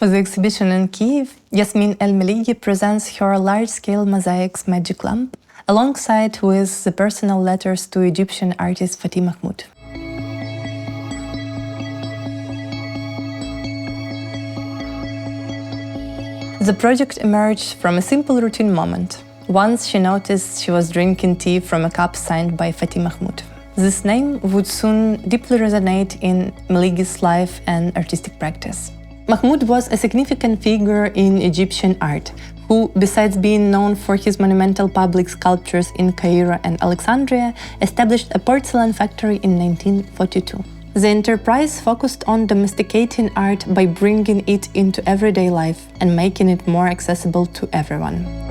For the exhibition in Kiev, Yasmin El-Meligi presents her large-scale mosaics magic lamp alongside with the personal letters to Egyptian artist Fatih Mahmoud. The project emerged from a simple routine moment. Once she noticed she was drinking tea from a cup signed by Fatih Mahmoud. This name would soon deeply resonate in Meligi's life and artistic practice. Mahmoud was a significant figure in Egyptian art, who, besides being known for his monumental public sculptures in Cairo and Alexandria, established a porcelain factory in 1942. The enterprise focused on domesticating art by bringing it into everyday life and making it more accessible to everyone.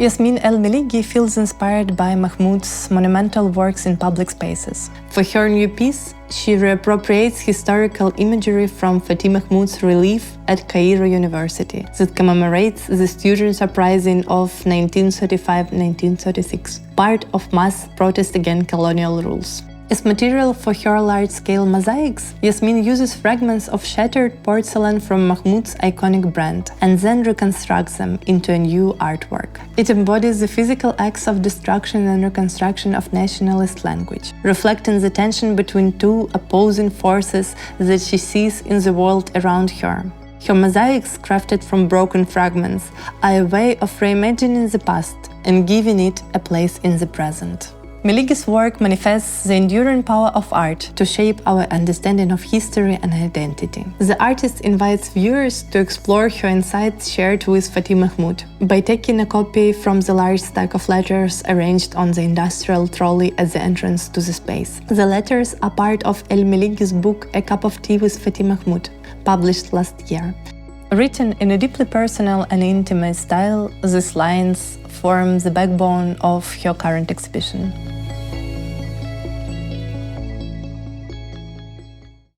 Yasmin El-Meligi feels inspired by Mahmoud's monumental works in public spaces. For her new piece, she reappropriates historical imagery from Fatih Mahmoud's relief at Cairo University that commemorates the students' uprising of 1935-1936, part of mass protest against colonial rules. As material for her large-scale mosaics, Yasmin uses fragments of shattered porcelain from Mahmoud's iconic brand and then reconstructs them into a new artwork. It embodies the physical acts of destruction and reconstruction of nationalist language, reflecting the tension between two opposing forces that she sees in the world around her. Her mosaics, crafted from broken fragments, are a way of reimagining the past and giving it a place in the present. Meligi's work manifests the enduring power of art to shape our understanding of history and identity. The artist invites viewers to explore her insights shared with Fatih Mahmoud by taking a copy from the large stack of letters arranged on the industrial trolley at the entrance to the space. The letters are part of El Meligi's book A Cup of Tea with Fatih Mahmoud, published last year. Written in a deeply personal and intimate style, these lines form the backbone of her current exhibition.